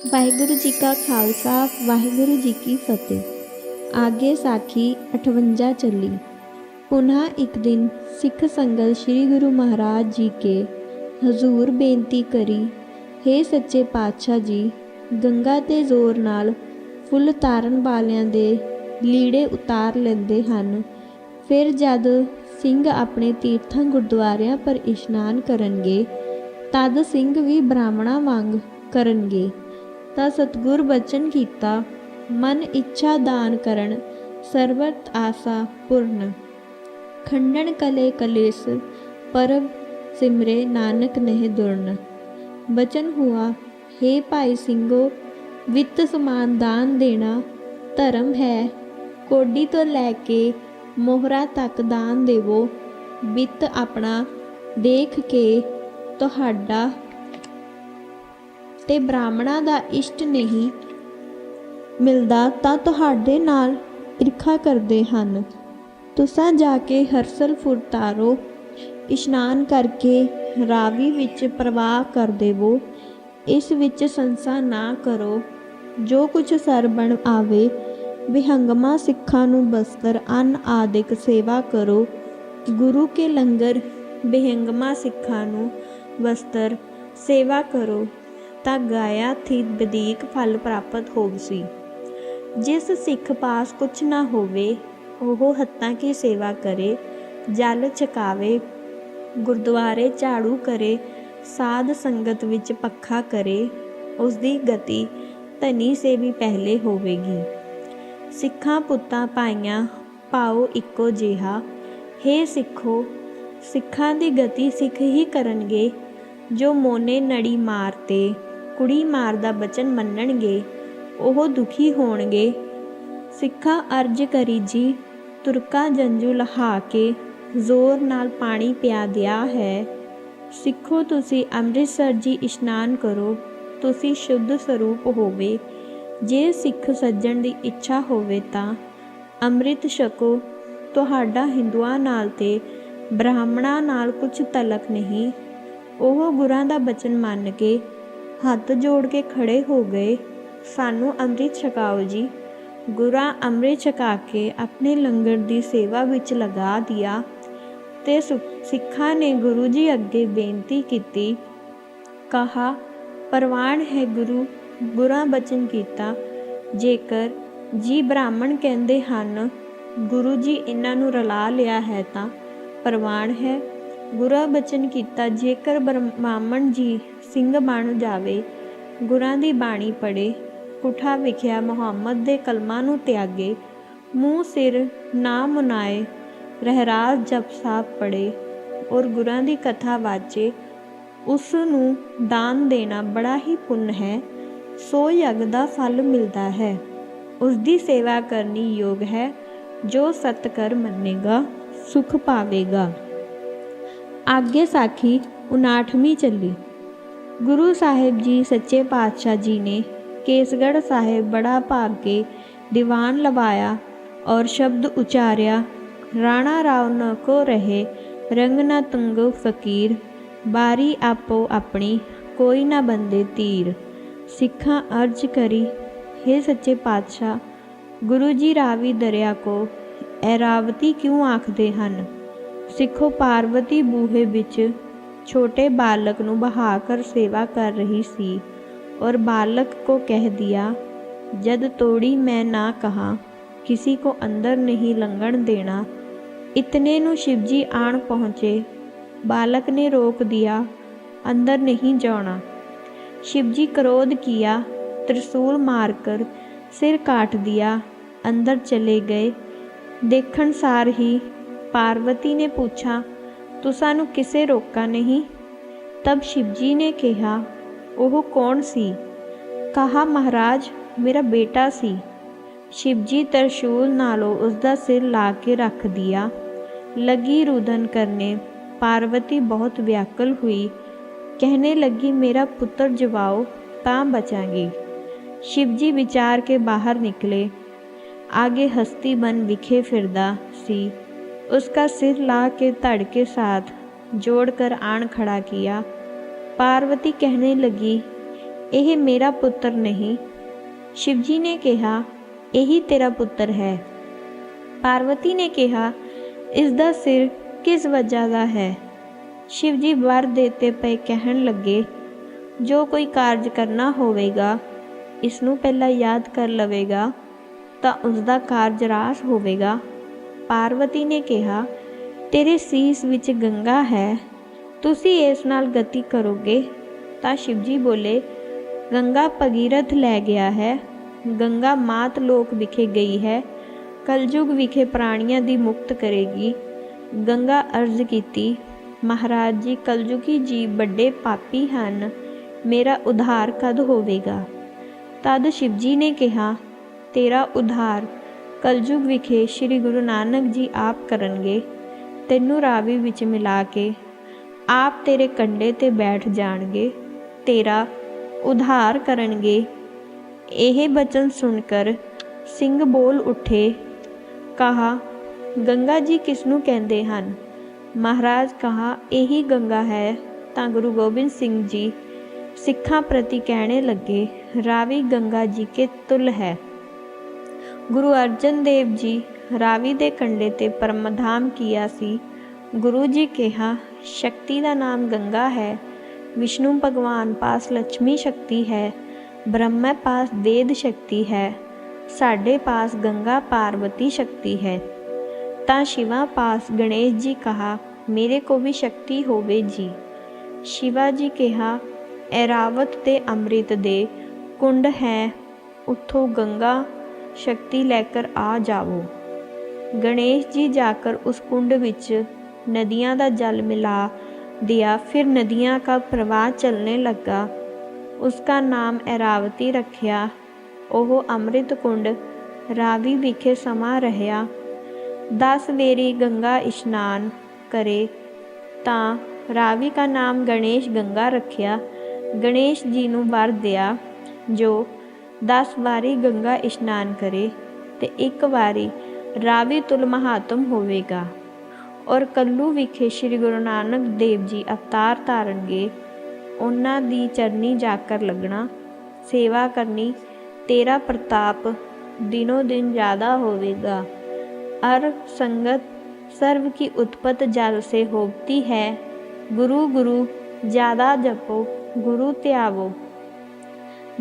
ਵਾਹਿਗੁਰੂ ਜੀ ਕਾ ਖਾਲਸਾ, ਵਾਹਿਗੁਰੂ ਜੀ ਕੀ ਫਤਿਹ। ਆਗੇ ਸਾਖੀ 58 ਚੱਲੀ। ਪੁਨः ਇੱਕ ਦਿਨ ਸਿੱਖ ਸੰਗਤ ਸ੍ਰੀ ਗੁਰੂ ਮਹਾਰਾਜ ਜੀ ਕੇ ਹਜ਼ੂਰ ਬੇਨਤੀ ਕਰੀ हे ਸੱਚੇ ਪਾਤਸ਼ਾਹ ਜੀ, ਗੰਗਾ ਤੇ ਜ਼ੋਰ ਨਾਲ ਫੁੱਲ ਤਾਰਨ ਵਾਲਿਆਂ ਦੇ ਲੀੜੇ ਉਤਾਰ ਲੈਂਦੇ ਹਨ। ਫਿਰ ਜਦ ਸਿੰਘ ਆਪਣੇ ਤੀਰਥਾਂ ਗੁਰਦੁਆਰਿਆਂ ਪਰ ਇਸ਼ਨਾਨ ਕਰਨਗੇ, ਤਦ ਸਿੰਘ ਵੀ ਬ੍ਰਾਹਮਣਾਂ ਵਾਂਗ ਕਰਨਗੇ। ਤਾਂ ਸਤਿਗੁਰ ਬਚਨ ਕੀਤਾ, ਮਨ ਇੱਛਾ ਦਾਨ ਕਰਨ, ਸਰਬਤ ਆਸਾ ਪੂਰਨ। ਖੰਡਨ ਕਲੇ ਕਲੇਸ, ਪਰਬ ਸਿਮਰੇ ਨਾਨਕ ਨਹਿ ਦੁਰਨ। ਬਚਨ ਹੁਆ हे ਭਾਈ ਸਿੰਘੋ, ਵਿੱਤ ਸਮਾਨ ਦਾਨ ਦੇਣਾ, ਧਰਮ ਹੈ। ਕੋਡੀ ਤੋਂ ਲੈ ਕੇ ਮੋਹਰਾ ਤੱਕ ਦਾਨ ਦੇਵੋ। ਵਿੱਤ ਆਪਣਾ ਦੇਖ ਕੇ ਤੁਹਾਡਾ ਤੇ ਬ੍ਰਾਹਮਣਾਂ ਦਾ ਇਸ਼ਟ ਨਹੀਂ ਮਿਲਦਾ ਤਾਂ ਤੁਹਾਡੇ ਨਾਲ ਈਰਖਾ ਕਰਦੇ ਹਨ। ਤੁਸਾਂ ਜਾ ਕੇ ਹਰਸਲ ਫੁਰਤਾਰੋ, ਇਸ਼ਨਾਨ ਕਰਕੇ ਰਾਵੀ ਵਿੱਚ ਪ੍ਰਵਾਹ ਕਰ ਦੇਵੋ। ਇਸ ਵਿੱਚ ਸੰਸਾ ਨਾ ਕਰੋ। ਜੋ ਕੁਛ ਸਰ ਬਣ ਆਵੇ, ਵਿਹੰਗਮਾ ਸਿੱਖਾਂ ਨੂੰ ਬਸਤਰ, ਅੰਨ ਆਦਿਕ ਸੇਵਾ ਕਰੋ। ਗੁਰੂ ਕੇ ਲੰਗਰ, ਵਿਹੰਗਮਾ ਸਿੱਖਾਂ ਨੂੰ ਬਸਤਰ ਸੇਵਾ ਕਰੋ। ਤਾਂ ਗਾਇਆ ਥੀ ਬਦੀਕ ਫਲ ਪ੍ਰਾਪਤ ਹੋਵਸੀ। ਜਿਸ ਸਿੱਖ ਪਾਸ ਕੁਛ ਨਾ ਹੋਵੇ, ਉਹ ਹੱਥਾਂ ਕੀ ਸੇਵਾ ਕਰੇ, ਜਲ ਛਕਾਵੇ, ਗੁਰਦੁਆਰੇ ਝਾੜੂ ਕਰੇ, ਸਾਧ ਸੰਗਤ ਵਿੱਚ ਪੱਖਾ ਕਰੇ ਉਸ ਦੀ ਗਤੀ ਧਨੀ ਸੇ ਵੀ ਪਹਿਲੇ ਹੋਵੇਗੀ। ਸਿੱਖਾਂ ਪੁੱਤਾਂ ਪਾਈਆਂ ਪਾਓ ਇੱਕੋ ਜਿਹਾ। ਹੇ ਸਿੱਖੋ, ਸਿੱਖਾਂ ਦੀ ਗਤੀ ਸਿੱਖ ਹੀ ਕਰਨਗੇ, ਜੋ ਮੋਨੇ ਨੜੀ ਮਾਰ ਤੇ ਕੁੜੀ ਮਾਰ ਦਾ ਬਚਨ ਮੰਨਣਗੇ, ਉਹ ਦੁਖੀ ਹੋਣਗੇ। ਸਿੱਖਾ ਅਰਜ ਕਰੀ ਜੀ, ਤੁਰਕਾ ਜੰਜੂ ਲਹਾ ਕੇ ਜ਼ੋਰ ਨਾਲ ਪਾਣੀ ਪਿਆ ਦਿਆ ਹੈ। ਸਿੱਖੋ ਤੁਸੀਂ ਅੰਮ੍ਰਿਤਸਰ ਜੀ ਇਸ਼ਨਾਨ ਕਰੋ, ਤੁਸੀਂ ਸ਼ੁੱਧ ਸਰੂਪ ਹੋਵੇ। ਜੇ ਸਿੱਖ ਸੱਜਣ ਦੀ ਇੱਛਾ ਹੋਵੇ ਤਾਂ ਅੰਮ੍ਰਿਤ ਛਕੋ। ਤੁਹਾਡਾ ਹਿੰਦੂਆਂ ਨਾਲ ਤੇ ਬ੍ਰਾਹਮਣਾਂ ਨਾਲ ਕੁਝ ਤਲਕ ਨਹੀਂ। ਉਹ ਗੁਰਾਂ ਦਾ ਬਚਨ ਮੰਨ ਕੇ ਹੱਥ ਜੋੜ ਕੇ ਖੜੇ ਹੋ ਗਏ। ਸਾਨੂੰ ਅੰਮ੍ਰਿਤ ਛਕਾਓ ਜੀ। ਗੁਰਾਂ ਅੰਮ੍ਰਿਤ ਛਕਾ ਕੇ ਆਪਣੇ ਲੰਗਰ ਦੀ ਸੇਵਾ ਵਿੱਚ ਲਗਾ ਦਿਆ ਤੇ ਸਿੱਖਾਂ ਨੇ ਗੁਰੂ ਜੀ ਅੱਗੇ ਬੇਨਤੀ ਕੀਤੀ। ਕਹਾ, ਪ੍ਰਵਾਨ ਹੈ ਗੁਰੂ ਗੁਰਾਂ ਬਚਨ ਕੀਤਾ। ਜੇਕਰ ਜੀ ਬ੍ਰਾਹਮਣ ਕਹਿੰਦੇ ਹਨ, ਗੁਰੂ ਜੀ ਇਹਨਾਂ ਨੂੰ ਰਲਾ ਲਿਆ ਹੈ ਤਾਂ ਪ੍ਰਵਾਨ ਹੈ। ਗੁਰਾਂ ਬਚਨ ਕੀਤਾ ਜੇਕਰ ਬ੍ਰਾਹਮਣ ਜੀ ਸਿੰਘ ਬਣ ਜਾਵੇ। ਗੁਰਾਂ ਦੀ ਬਾਣੀ ਪੜੇ ਕੁਠਾ ਵਿਖਿਆ ਮੁਹੰਮਦ ਦੇ ਕਲਮਾਂ ਨੂੰ ਤਿਆਗੇ। ਮੂੰਹ ਸਿਰ ਨਾ ਮੁਨਾਏ ਰਹਿਰਾਜ ਜਪ ਸਾਹਿਬ ਪੜੇ ਔਰ ਗੁਰਾਂ ਦੀ ਕਥਾ ਵਾਚੇ, ਉਸ ਨੂੰ ਦਾਨ ਦੇਣਾ ਬੜਾ ਹੀ ਪੁੰਨ ਹੈ। ਸੋ ਯਗ ਦਾ ਫਲ ਮਿਲਦਾ ਹੈ। ਉਸ ਦੀ ਸੇਵਾ ਕਰਨੀ ਯੋਗ ਹੈ, ਜੋ ਸਤਕਰ ਮੰਨੇਗਾ, ਸੁਖ ਪਾਵੇਗਾ। ਆਗੇ ਸਾਖੀ 59ਵੀਂ ਚੱਲੀ। ਗੁਰੂ ਸਾਹਿਬ ਜੀ ਸੱਚੇ ਪਾਤਸ਼ਾਹ ਜੀ ਨੇ ਕੇਸਗੜ੍ਹ ਸਾਹਿਬ ਬੜਾ ਭਾਗ ਕੇ ਦੀਵਾਨ ਲਵਾਇਆ ਔਰ ਸ਼ਬਦ ਉਚਾਰਿਆ, ਰਾਣਾ ਰਾਵ ਨ ਕੋ ਰਹੇ, ਰੰਗ ਨਾ ਤੁੰਗੋ ਫਕੀਰ, ਬਾਰੀ ਆਪੋ ਆਪਣੀ, ਕੋਈ ਨਾ ਬੰਦੇ ਤੀਰ। ਸਿੱਖਾਂ ਅਰਜ ਕਰੀ हे ਸੱਚੇ ਪਾਤਸ਼ਾਹ, ਗੁਰੂ ਜੀ ਰਾਵੀ ਦਰਿਆ ਕੋ, ਐਰਾਵਤੀ ਕਿਉਂ ਆਖਦੇ ਹਨ? ਸਿੱਖੋ ਪਾਰਵਤੀ ਬੂਹੇ ਵਿੱਚ ਛੋਟੇ ਬਾਲਕ ਨੂੰ ਬਹਾ ਕਰ ਸੇਵਾ ਕਰ ਰਹੀ ਸੀ और बालक को कह दिया जद तोड़ी मैं ना कहा किसी को अंदर नहीं लंघन देना इतने नु शिवजी आण पहुँचे बालक ने रोक दिया अंदर नहीं जाना शिवजी क्रोध किया त्रिशूल मारकर सिर काट दिया अंदर चले गए देखण सार ही पार्वती ने पूछा तुसा नु किसे रोका नहीं तब शिवजी ने कहा ਉਹ ਕੌਣ ਸੀ ਕਹਾ ਮਹਾਰਾਜ ਮੇਰਾ ਬੇਟਾ ਸੀ ਸ਼ਿਵਜੀ ਤਰਸ਼ੂਲ ਨਾਲੋਂ ਉਸ ਦਾ ਸਿਰ ਲਾ ਕੇ ਰੱਖ ਦਿਆ ਲਗੀ ਰੁਦਨ ਕਰਨੇ ਪਾਰਵਤੀ ਬਹੁਤ ਵਿਆਕਲ ਹੋਈ कहने लगी मेरा पुत्र जवाओ ਤਾਂ ਬਚਾਂਗੀ ਸ਼ਿਵਜੀ ਵਿਚਾਰ ਕੇ ਬਾਹਰ ਨਿਕਲੇ आगे हस्ती बन विखे फिरदा सी उसका सिर ला के धड़ के साथ जोड़कर आण खड़ा किया पार्वती कहने लगी ਇਹ ਮੇਰਾ ਪੁੱਤਰ ਨਹੀਂ ਸ਼ਿਵ ਜੀ ਨੇ ਕਿਹਾ ਇਹੀ ਤੇਰਾ ਪੁੱਤਰ ਹੈ ਪਾਰਵਤੀ ਨੇ ਕਿਹਾ ਇਸ ਦਾ ਸਿਰ ਕਿਸ ਵਜ੍ਹਾ ਦਾ ਹੈ ਸ਼ਿਵ ਜੀ ਵਰ ਦੇਤੇ ਪਏ ਕਹਿਣ ਲੱਗੇ ਜੋ ਕੋਈ ਕਾਰਜ ਕਰਨਾ ਹੋਵੇਗਾ ਇਸ ਨੂੰ ਪਹਿਲਾਂ ਯਾਦ ਕਰ ਲਵੇਗਾ ਤਾਂ ਉਸ ਦਾ ਕਾਰਜ ਰਾਸ ਹੋਵੇਗਾ ਪਾਰਵਤੀ ਨੇ ਕਿਹਾ, ਤੇਰੇ ਸੀਸ ਵਿੱਚ ਗੰਗਾ ਹੈ, ਤੁਸੀਂ ਇਸ ਨਾਲ ਗਤੀ ਕਰੋਗੇ? ਤਾਂ ਸ਼ਿਵਜੀ ਬੋਲੇ, ਗੰਗਾ ਭਗੀਰਥ ਲੈ ਗਿਆ ਹੈ, ਗੰਗਾ ਮਾਤ ਲੋਕ ਵਿਖੇ ਗਈ ਹੈ, ਕਲਯੁਗ ਵਿਖੇ ਪ੍ਰਾਣੀਆਂ ਦੀ ਮੁਕਤ ਕਰੇਗੀ। ਗੰਗਾ ਅਰਜ਼ ਕੀਤੀ, ਮਹਾਰਾਜ ਜੀ, ਕਲਯੁਗੀ ਜੀ ਵੱਡੇ ਪਾਪੀ ਹਨ, ਮੇਰਾ ਉਧਾਰ ਕਦ ਹੋਵੇਗਾ? ਤਦ ਸ਼ਿਵਜੀ ਨੇ ਕਿਹਾ, ਤੇਰਾ ਉਧਾਰ ਕਲਯੁਗ ਵਿਖੇ ਸ੍ਰੀ ਗੁਰੂ ਨਾਨਕ ਜੀ ਆਪ ਕਰਨਗੇ, ਤੈਨੂੰ ਰਾਵੀ ਵਿੱਚ ਮਿਲਾ ਕੇ ਆਪ ਤੇਰੇ ਕੰਡੇ ਤੇ ਬੈਠ ਜਾਣਗੇ, ਤੇਰਾ ਉਧਾਰ ਕਰਨਗੇ। ਇਹ ਬਚਨ ਸੁਣ ਕਰ ਸਿੰਘ ਬੋਲ ਉੱਠੇ, ਕਹਾ, ਗੰਗਾ ਜੀ ਕਿਸ ਨੂੰ ਕਹਿੰਦੇ ਹਨ? ਮਹਾਰਾਜ, ਕਹਾ, ਇਹੀ ਗੰਗਾ ਹੈ। ਤਾਂ ਗੁਰੂ ਗੋਬਿੰਦ ਸਿੰਘ ਜੀ ਸਿੱਖਾਂ ਪ੍ਰਤੀ ਕਹਿਣੇ ਲੱਗੇ, ਰਾਵੀ, ਗੰਗਾ ਜੀ ਕੇ ਤੁਲ ਹੈ। ਗੁਰੂ ਅਰਜਨ ਦੇਵ ਜੀ ਰਾਵੀ ਦੇ ਕੰਢੇ ਤੇ ਪਰਮਧਾਮ ਕੀਆ ਸੀ। ਗੁਰੂ ਜੀ ਕਿਹਾ, ਸ਼ਕਤੀ ਦਾ ਨਾਮ ਗੰਗਾ ਹੈ। ਵਿਸ਼ਨੂੰ ਭਗਵਾਨ ਪਾਸ ਲక్ష్ਮੀ ਸ਼ਕਤੀ ਹੈ। ਬ੍ਰਹਮਾ ਪਾਸ ਦੇਦ ਸ਼ਕਤੀ ਹੈ। ਸਾਡੇ ਪਾਸ ਗੰਗਾ ਪਾਰਵਤੀ ਸ਼ਕਤੀ ਹੈ। ਤਾਂ ਸ਼ਿਵਾ ਪਾਸ ਗਣੇਸ਼ ਜੀ ਕਹਾ, ਮੇਰੇ ਕੋ ਵੀ ਸ਼ਕਤੀ ਹੋਵੇ ਜੀ। ਸ਼ਿਵਾ ਜੀ ਕਿਹਾ, ਐਰਾਵਤ ਤੇ ਅੰਮ੍ਰਿਤ ਦੇ ਕੁੰਡ ਹੈ। ਉੱਥੋਂ ਗੰਗਾ शक्ति लेकर आ जावो गणेश जी जाकर उस कुंड विच नदियाँ का जल मिला दिया फिर नदियाँ का प्रवाह चलने लगा उसका नाम ऐरावती रखिया ਉਹ ਅੰਮ੍ਰਿਤ ਕੁੰਡ ਰਾਵੀ ਵਿਖੇ ਸਮਾ ਰਹਿਆ 10 ਵੇਰੀ ਗੰਗਾ ਇਸ਼ਨਾਨ ਕਰੇ ਤਾਂ ਰਾਵੀ ਦਾ ਨਾਮ ਗਣੇਸ਼ ਗੰਗਾ ਰੱਖਿਆ ਗਣੇਸ਼ ਜੀ ਨੂੰ ਵਰ ਦਿਆ ਜੋ 10 ਵਾਰੀ ਗੰਗਾ ਇਸ਼ਨਾਨ ਕਰੇ ਤੇ ਇੱਕ ਵਾਰੀ ਰਾਵੀ ਤੁਲ ਮਹਾਤਮ ਹੋਵੇਗਾ। ਔਰ ਕੱਲੂ ਵਿਖੇ ਸ੍ਰੀ ਗੁਰੂ ਨਾਨਕ ਦੇਵ ਜੀ ਅਵਤਾਰ ਧਾਰਨਗੇ, ਉਹਨਾਂ ਦੀ ਚਰਨੀ ਜਾਕਰ ਲੱਗਣਾ, ਸੇਵਾ ਕਰਨੀ, ਤੇਰਾ ਪ੍ਰਤਾਪ ਦਿਨੋ ਦਿਨ ਜ਼ਿਆਦਾ ਹੋਵੇਗਾ। ਅਰ ਸੰਗਤ ਸਰਵ ਕੀ ਉਤਪਤ ਜਲ ਸੇ ਹੋਤੀ ਹੈ, ਗੁਰੂ ਗੁਰੂ ਜ਼ਿਆਦਾ ਜਪੋ, ਗੁਰੂ ਧਿਆਵੋ।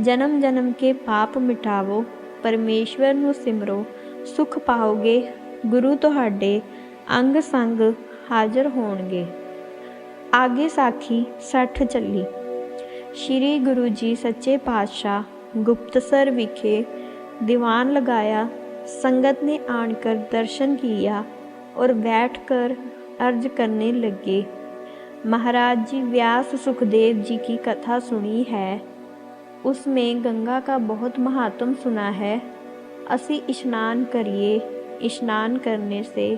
जन्म जन्म के पाप मिटावो ਪਰਮੇਸ਼ਵਰ ਨੂੰ ਸਿਮਰੋ ਸੁਖ ਪਾਓਗੇ ਗੁਰੂ ਤੁਹਾਡੇ ਅੰਗ ਸੰਗ ਹਾਜ਼ਰ ਹੋਣਗੇ ਆਗੇ ਸਾਖੀ 60 ਚੱਲੀ ਸ਼੍ਰੀ ਗੁਰੂ ਜੀ ਸੱਚੇ ਪਾਤਸ਼ਾਹ ਗੁਪਤਸਰ ਵਿਖੇ ਦੀਵਾਨ ਲਗਾਇਆ ਸੰਗਤ ਨੇ ਆਣ ਕਰ ਦਰਸ਼ਨ ਕੀਆ और बैठकर अर्ज करने लगे महाराज जी व्यास सुखदेव जी की कथा सुनी है उसमें गंगा का बहुत महात्म सुना है असी स्नान करिए स्नान करने से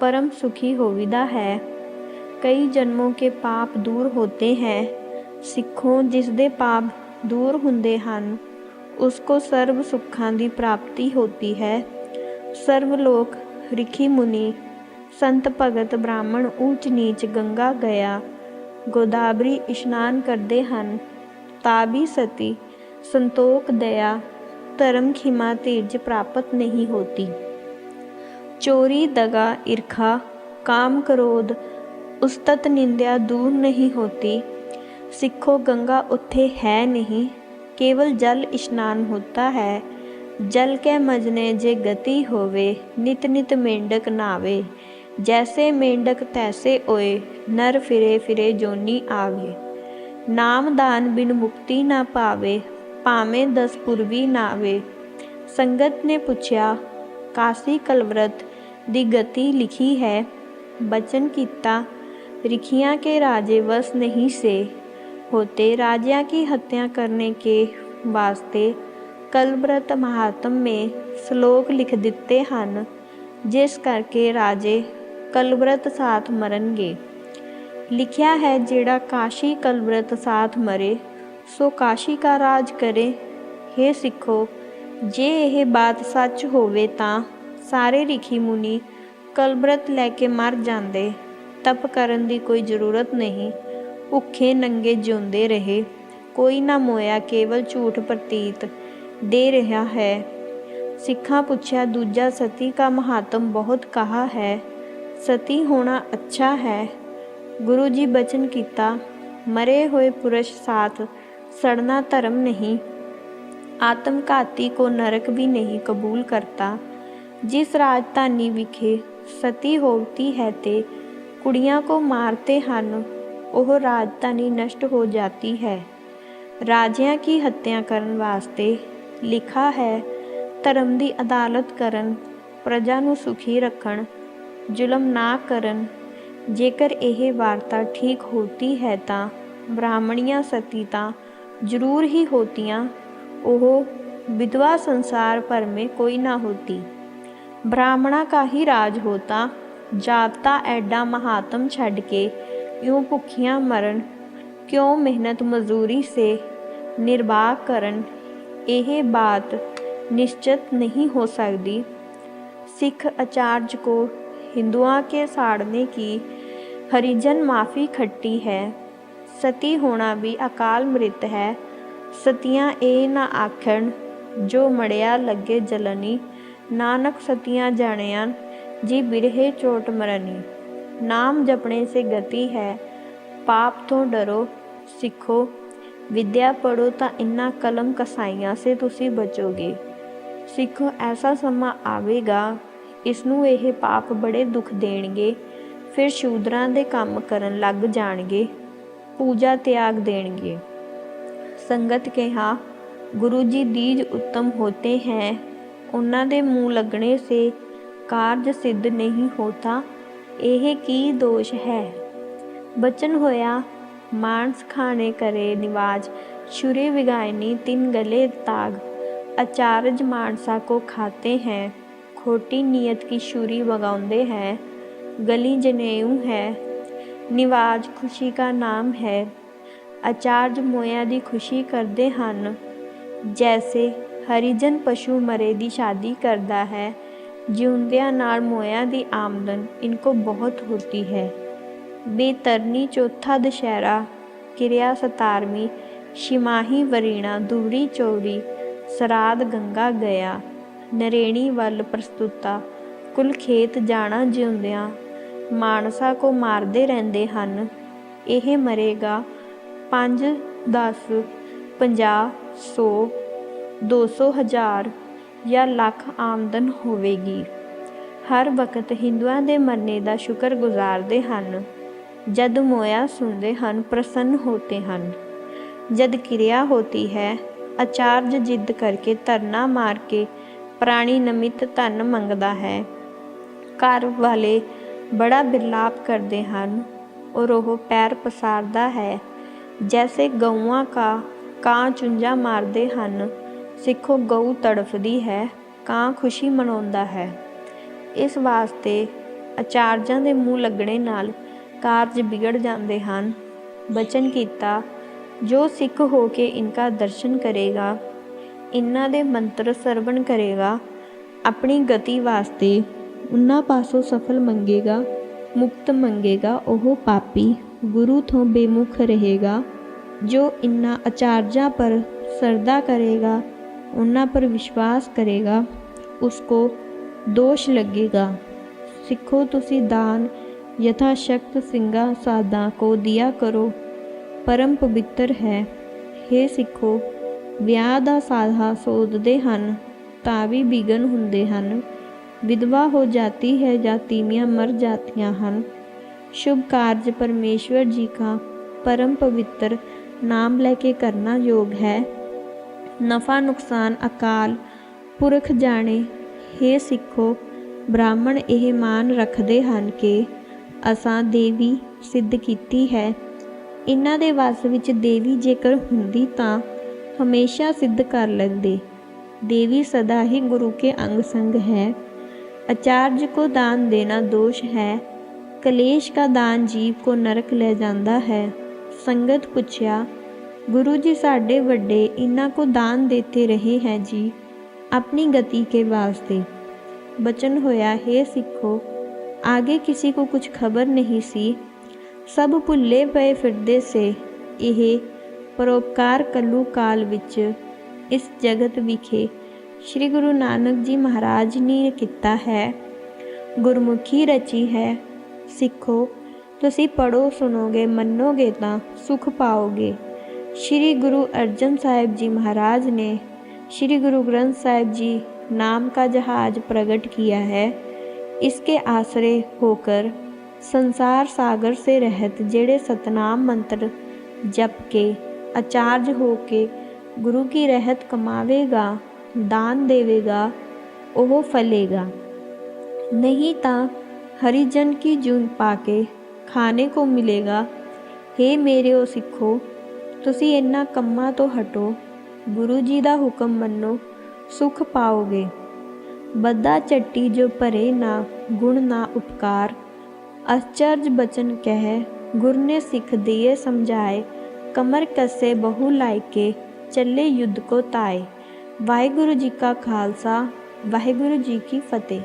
परम सुखी होविदा है कई जन्मों के पाप दूर होते हैं ਸਿੱਖੋਂ ਜਿਸ ਦੇ ਪਾਪ ਦੂਰ ਹੁੰਦੇ ਹਨ ਉਸਕੋ ਸਰਬ ਸੁੱਖਾਂ ਦੀ ਪ੍ਰਾਪਤੀ ਹੋਤੀ ਹੈ ਸਰਵ ਲੋਕ ਰਿਖੀ ਮੁਨੀ ਸੰਤ ਭਗਤ ਬ੍ਰਾਹਮਣ ਊਚ ਨੀਚ ਗੰਗਾ ਗਿਆ ਗੋਦਾਵਰੀ ਇਸ਼ਨਾਨ ਕਰਦੇ ਹਨ ਤਾਬੀ ਸਤੀ ਸੰਤੋਖ ਦਇਆ ਧਰਮ ਖਿਮਾ ਧੀਰਜ ਪ੍ਰਾਪਤ ਨਹੀਂ ਹੋਤੀ ਚੋਰੀ ਦਗਾ ਈਰਖਾ ਕਾਮ ਕ੍ਰੋਧ ਉਸਤਤ ਨਿੰਦਿਆ ਦੂਰ ਨਹੀਂ ਹੋਤੀ ਸਿੱਖੋ ਗੰਗਾ ਉੱਥੇ ਹੈ ਨਹੀਂ ਕੇਵਲ ਜਲ ਇਸ਼ਨਾਨ ਹੁੰਦਾ ਹੈ ਜਲ ਕੇ ਮਜਨੇ ਜੇ ਗਤੀ ਹੋਵੇ ਨਿਤ ਨਿਤ ਮੇਂਡਕ ਨਾਵੇ ਜੈਸੇ ਮੇਂਡਕ ਤੈਸੇ ਓਏ ਨਰ ਫਿਰੇ ਫਿਰੇ ਜੋਨੀ ਆਵੇ ਨਾਮ ਦਾਨ ਬਿਨ ਮੁਕਤੀ ਨਾ ਪਾਵੇ ਭਾਵੇਂ ਦਸ ਪੁਰਵੀ ਨਾਵੇ ਸੰਗਤ ਨੇ ਪੁੱਛਿਆ ਕਾਸੀ ਕਲਵਰਤ ਦੀ ਗਤੀ ਲਿਖੀ ਹੈ ਬਚਨ ਕੀਤਾ ਰਿਖੀਆਂ ਕੇ ਰਾਜੇ ਵਸ ਨਹੀਂ ਸੇ होते राजा की हत्या करने के वास्ते ਕਲਬਰਤ ਮਹਾਤਮ में ਸ਼ਲੋਕ ਲਿਖ ਦਿੱਤੇ ਹਨ ਜਿਸ ਕਰਕੇ ਰਾਜੇ ਕਲਬਰਤ ਸਾਥ ਮਰਨਗੇ ਲਿਖਿਆ ਹੈ, ਜਿਹੜਾ ਕਾਸ਼ੀ ਕਲਬਰਤ ਸਾਥ ਮਰੇ, ਸੋ ਕਾਸ਼ੀ ਕਾ ਰਾਜ ਕਰੇ। हे ਸਿੱਖੋ, ਜੇ ਇਹ ਬਾਤ ਸੱਚ ਹੋਵੇ ਤਾਂ ਸਾਰੇ ਰਿਖੀ ਮੁਨੀ ਕਲਬਰਤ ਲੈ ਕੇ ਮਰ ਜਾਂਦੇ। ਤਪ ਕਰਨ ਦੀ ਕੋਈ ਜ਼ਰੂਰਤ ਨਹੀਂ, ਭੁੱਖੇ ਨੰਗੇ ਜਿਉਂਦੇ ਰਹੇ। ਕੋਈ ਨਾ ਮੋਇਆ, ਕੇਵਲ ਝੂਠ ਪ੍ਰਤੀਤ ਦੇ ਰਿਹਾ ਹੈ। ਸਿੱਖਾਂ ਪੁੱਛਿਆ, ਦੂਜਾ ਸਤੀ ਕਾ ਮਹਾਤਮ ਬਹੁਤ ਕਹਾ ਹੈ, ਸਤੀ ਹੋਣਾ ਅੱਛਾ ਹੈ। ਗੁਰੂ ਜੀ ਬਚਨ ਕੀਤਾ, ਮਰੇ ਹੋਏ ਪੁਰਸ਼ ਸਾਥ ਸੜਨਾ ਧਰਮ ਨਹੀਂ। ਆਤਮ ਘਾਤੀ ਕੋ ਨਰਕ ਵੀ ਨਹੀਂ ਕਬੂਲ ਕਰਤਾ। ਜਿਸ ਰਾਜਧਾਨੀ ਵਿਖੇ ਸਤੀ ਹੋਵਤੀ ਹੈ ਤੇ ਕੁੜੀਆਂ ਕੋ ਮਾਰਤੇ ਹਨ, ਉਹ ਰਾਜਧਾਨੀ ਨਸ਼ਟ ਹੋ ਜਾਤੀ ਹੈ। ਰਾਜਿਆਂ ਕੀ ਹੱਤਿਆ ਕਰਨ ਵਾਸਤੇ ਲਿਖਾ ਹੈ, ਧਰਮ ਦੀ ਅਦਾਲਤ ਕਰਨ, ਪ੍ਰਜਾ ਨੂੰ ਸੁਖੀ ਰੱਖਣ, ਜ਼ੁਲਮ ਨਾ ਕਰਨ ਜੇਕਰ ਇਹ ਵਾਰਤਾ ਠੀਕ ਹੋਤੀ ਹੈ ਤਾਂ ਬ੍ਰਾਹਮਣੀਆਂ ਸਤੀ ਤਾਂ ਜ਼ਰੂਰ ਹੀ ਹੋਤੀਆਂ ਉਹ विधवा संसार पर में कोई ना होती ब्राह्मणा का ही राज होता जापता ਐਡਾ ਮਹਾਤਮ ਛੱਡ ਕੇ ਇਉਂ ਭੁੱਖੀਆਂ ਮਰਨ ਕਿਉਂ ਮਿਹਨਤ ਮਜ਼ਦੂਰੀ ਸੇ ਨਿਰਵਾਹ ਕਰਨ ਇਹ ਬਾਤ ਨਿਸ਼ਚਿਤ नहीं हो सकती सिख आचार्य को हिंदुओं के साड़ने की हरिजन माफ़ी खट्टी है सती होना भी अकाल मृत है ਸਤੀਆਂ ਇਹ ਨਾ ਆਖਣ ਜੋ ਮੜਿਆ ਲੱਗੇ ਜਲਨੀ ਨਾਨਕ ਸਤੀਆਂ ਜਾਣਿਆ ਜੀ ਬਿਰਹੇ ਚੋਟ ਮਰਨੀ ਨਾਮ ਜਪਣੇ ਸੇ ਗਤੀ ਹੈ ਪਾਪ ਤੋਂ ਡਰੋ ਸਿੱਖੋ ਵਿਦਿਆ ਪੜੋ ਤਾਂ ਇਨ੍ਹਾਂ ਕਲਮ ਕਸਾਈਆਂ ਸੇ ਤੁਸੀਂ ਬਚੋਗੇ ਸਿੱਖੋ ਐਸਾ ਸਮਾਂ ਆਵੇਗਾ ਇਸ ਨੂੰ ਇਹ ਪਾਪ ਬੜੇ ਦੁੱਖ ਦੇਣਗੇ, ਫਿਰ ਸ਼ੂਦਰਾਂ ਦੇ ਕੰਮ ਕਰਨ ਲੱਗ ਜਾਣਗੇ, ਪੂਜਾ ਤਿਆਗ ਦੇਣਗੇ। ਸੰਗਤ ਕਿਹਾ, ਗੁਰੂ ਜੀ ਦੀਜ ਉੱਤਮ ਹੋਤੇ ਹੈ। ਉਹਨਾਂ ਦੇ ਮੂੰਹ ਲੱਗਣੇ ਸੇ ਕਾਰਜ ਸਿੱਧ ਨਹੀਂ ਹੋਤਾ। ਇਹ ਕੀ ਦੋਸ਼ ਹੈ? ਬਚਨ ਹੋਇਆ, ਮਾਨਸ ਖਾਣੇ ਕਰੇ ਨਿਵਾਜ, ਛੁਰੇ ਵਿਗਾਇਨੀ ਤਿੰਨ ਗਲੇ ਤਾਗ। ਅਚਾਰਜ ਮਾਨਸਾ ਕੋ ਖਾਤੇ ਹੈ। ਖੋਟੀ ਨੀਅਤ ਕੀ ਛੁਰੀ ਵਗਾਉਂਦੇ ਹੈ, ਗਲੀ ਜਨੇਊ ਹੈ, ਨਿਵਾਜ ਖੁਸ਼ੀ ਦਾ ਨਾਮ ਹੈ, ਅਚਾਰਜ ਮੋਇਆ ਦੀ ਖੁਸ਼ੀ ਕਰਦੇ ਹਨ, ਜੈਸੇ ਹਰੀਜਨ ਪਸ਼ੂ ਮਰੇ ਦੀ ਸ਼ਾਦੀ ਕਰਦਾ ਹੈ, ਜਿਉਂਦਿਆਂ ਨਾਲ ਮੋਇਆ ਦੀ ਆਮਦਨ ਇਨਕੋ ਬਹੁਤ ਹੋਤੀ ਹੈ। ਬੇਤਰਨੀ ਚੌਥਾ ਦਸ਼ਹਿਰਾ, ਕਿਰਿਆ ਸਤਾਰਵੀਂ ਸ਼ਿਮਾਹੀ ਵਰੀਣਾ ਦੂਰੀ ਚੌੜੀ ਸਰਾਦ ਗੰਗਾ ਗਿਆ। ਨਰੇਣੀ ਵੱਲ ਪ੍ਰਸਤੁਤਾ, ਕੁਲ ਖੇਤ ਜਾਣਾ ਜਿਉਂਦਿਆਂ, ਮਾਨਸਾ ਕੋ ਮਾਰਦੇ ਰਹਿੰਦੇ ਹਨ। ਇਹ ਮਰੇਗਾ ਪੰਜ ਦਸ, ਪੰਜਾਹ, ਸੌ, ਦੋ ਸੌ ਹਜ਼ਾਰ ਜਾਂ ਲੱਖ ਆਮਦਨ ਹੋਵੇਗੀ। ਹਰ ਵਕਤ ਹਿੰਦੂਆਂ ਦੇ ਮਰਨੇ ਦਾ ਸ਼ੁਕਰ ਗੁਜ਼ਾਰਦੇ ਹਨ। ਜਦ ਮੋਇਆ ਸੁਣਦੇ ਹਨ, ਪ੍ਰਸੰਨ ਹੋਤੇ ਹਨ। ਜਦ ਕਿਰਿਆ ਹੋਤੀ ਹੈ ਆਚਾਰਜ ਜਿੱਦ ਕਰਕੇ ਧਰਨਾ ਮਾਰ ਕੇ ਪ੍ਰਾਣੀ ਨਮਿਤ ਧਨ ਮੰਗਦਾ ਹੈ। ਘਰ ਵਾਲੇ ਬੜਾ ਬਿਰਲਾਪ ਕਰਦੇ ਹਨ। ਔਰ ਉਹ ਪੈਰ ਪਸਾਰਦਾ ਹੈ। ਜੈਸੇ ਗਊਆਂ ਕਾ ਕਾਂ ਚੁੰਝਾ ਮਾਰਦੇ ਹਨ, ਸਿੱਖੋ ਗਊ ਤੜਫਦੀ ਹੈ, ਕਾਂ ਖੁਸ਼ੀ ਮਨਾਉਂਦਾ ਹੈ। ਇਸ ਵਾਸਤੇ ਅਚਾਰਜਾਂ ਦੇ ਮੂੰਹ ਲੱਗਣੇ ਨਾਲ ਕਾਰਜ ਵਿਗੜ ਜਾਂਦੇ ਹਨ। ਬਚਨ ਕੀਤਾ, ਜੋ ਸਿੱਖ ਹੋ ਕੇ ਇਨਕਾ ਦਰਸ਼ਨ ਕਰੇਗਾ ਇਹਨਾਂ ਦੇ ਮੰਤਰ ਸਰਵਣ ਕਰੇਗਾ, ਆਪਣੀ ਗਤੀ ਵਾਸਤੇ ਉਹਨਾਂ ਪਾਸੋਂ ਸਫਲ ਮੰਗੇਗਾ, ਮੁਕਤ ਮੰਗੇਗਾ ਉਹ ਪਾਪੀ, ਗੁਰੂ ਤੋਂ ਬੇਮੁਖ ਰਹੇਗਾ, ਜੋ ਇਨ੍ਹਾਂ ਅਚਾਰਜਾਂ ਪਰ ਸਰਦਾ ਕਰੇਗਾ, ਉਹਨਾਂ ਪਰ ਵਿਸ਼ਵਾਸ ਕਰੇਗਾ, ਉਸਕੋ ਦੋਸ਼ ਲੱਗੇਗਾ। ਸਿੱਖੋ ਤੁਸੀਂ ਦਾਨ ਯਥਾ ਸ਼ਕਤ ਸਿੰਘਾਂ ਸਾਧਾਂ ਕੋ ਦਿਆ ਕਰੋ, ਪਰਮ ਪਵਿੱਤਰ ਹੈ। हे ਸਿੱਖੋ ਵਿਆਹ ਦਾ ਸਾਧਾ ਸੋਧਦੇ ਹਨ ਤਾਂ ਵੀ ਵਿਗਨ ਹੁੰਦੇ ਹਨ। ਵਿਧਵਾ ਹੋ ਜਾਤੀ ਹੈ ਜਾਂ ਜਾਤੀਆਂ ਮਰ ਜਾਤੀਆਂ ਹਨ। ਸ਼ੁਭ ਕਾਰਜ ਪਰਮੇਸ਼ਵਰ ਜੀ ਦਾ ਪਰਮ ਪਵਿੱਤਰ ਨਾਮ ਲੈ ਕੇ ਕਰਨਾ ਯੋਗ ਹੈ। ਨਫਾ ਨੁਕਸਾਨ ਅਕਾਲ ਪੁਰਖ ਜਾਣੇ हे ਸਿੱਖੋ, ਬ੍ਰਾਹਮਣ ਇਹ ਮਾਨ ਰੱਖਦੇ ਹਨ ਕਿ ਅਸਾਂ ਦੇਵੀ ਸਿੱਧ ਕੀਤੀ ਹੈ। ਇਹਨਾਂ ਦੇ ਵਸ ਵਿੱਚ ਦੇਵੀ ਜੇਕਰ ਹੁੰਦੀ ਤਾਂ ਹਮੇਸ਼ਾ ਸਿੱਧ ਕਰ ਲੈਂਦੇ। ਦੇਵੀ ਸਦਾ ਹੀ ਗੁਰੂ ਕੇ ਅੰਗ ਸੰਗ ਹੈ। आचार्य ਕੋ ਦਾਨ ਦੇਣਾ ਦੋਸ਼ ਹੈ। ਕਲੇਸ਼ ਕਾ ਦਾਨ ਜੀਵ ਕੋ ਨਰਕ ਲੈ ਜਾਂਦਾ ਹੈ। ਸੰਗਤ ਪੁੱਛਿਆ, ਗੁਰੂ ਜੀ, ਸਾਡੇ ਵੱਡੇ ਇਹਨਾਂ ਕੋ ਦਾਨ ਦੇਤੇ ਰਹੇ ਹੈ ਜੀ? ਆਪਣੀ ਗਤੀ ਕੇ ਵਾਸਤੇ? ਬਚਨ ਹੋਇਆ, ਹੈ ਸਿੱਖੋ, ਆਗੇ ਕਿਸੇ ਕੋ ਕੁਝ ਖਬਰ ਨਹੀਂ ਸੀ। ਸਭ ਭੁੱਲੇ ਪਏ ਫਿਰਦੇ ਸੇ। ਇਹ ਪਰਉਪਕਾਰ ਕੱਲੂ ਕਾਲ ਵਿੱਚ ਇਸ ਜਗਤ ਵਿਖੇ ਸ੍ਰੀ ਗੁਰੂ ਨਾਨਕ ਜੀ ਮਹਾਰਾਜ ਨੇ ਕੀਤਾ ਹੈ ਗੁਰਮੁਖੀ ਰਚੀ ਹੈ ਸਿੱਖੋ ਤੁਸੀਂ ਪੜੋ ਸੁਣੋਗੇ ਮੰਨੋਗੇ ਤਾਂ ਸੁਖ ਪਾਓਗੇ ਸ੍ਰੀ ਗੁਰੂ अर्जन साहिब जी महाराज ने श्री गुरु ग्रंथ साहिब जी नाम का जहाज प्रकट किया है इसके आश्रय होकर संसार सागर से रहत जेड़े सतनाम मंत्र जप के आचार्य हो के गुरु की रहत कमावेगा दान देवेगा ਉਹ फलेगा नहीं ਤਾਂ हरिजन की जून पाके ਖਾਣੇ ਕੋ ਮਿਲੇਗਾ हे ਮੇਰਿਓ ਸਿੱਖੋ ਤੁਸੀਂ ਇਹਨਾਂ ਕੰਮਾਂ ਤੋਂ ਹਟੋ ਗੁਰੂ ਜੀ ਦਾ ਹੁਕਮ ਮੰਨੋ ਸੁਖ ਪਾਓਗੇ ਬੱਦਾ ਚੱਟੀ ਜੋ ਭਰੇ ਨਾ ਗੁਣ ਨਾ ਉਪਕਾਰ ਅਚਰਜ ਬਚਨ ਕਹਿ ਗੁਰ ਨੇ ਸਿੱਖ ਦਿਏ ਸਮਝਾਏ ਕਮਰ ਕਸੇ ਬਹੁ ਲਾਇਕੇ ਚੱਲੇ ਯੁੱਧ ਕੋ ਤਾਏ। ਵਾਹਿਗੁਰੂ ਜੀ ਕਾ ਖਾਲਸਾ, ਵਾਹਿਗੁਰੂ ਜੀ ਕੀ ਫਤਿਹ।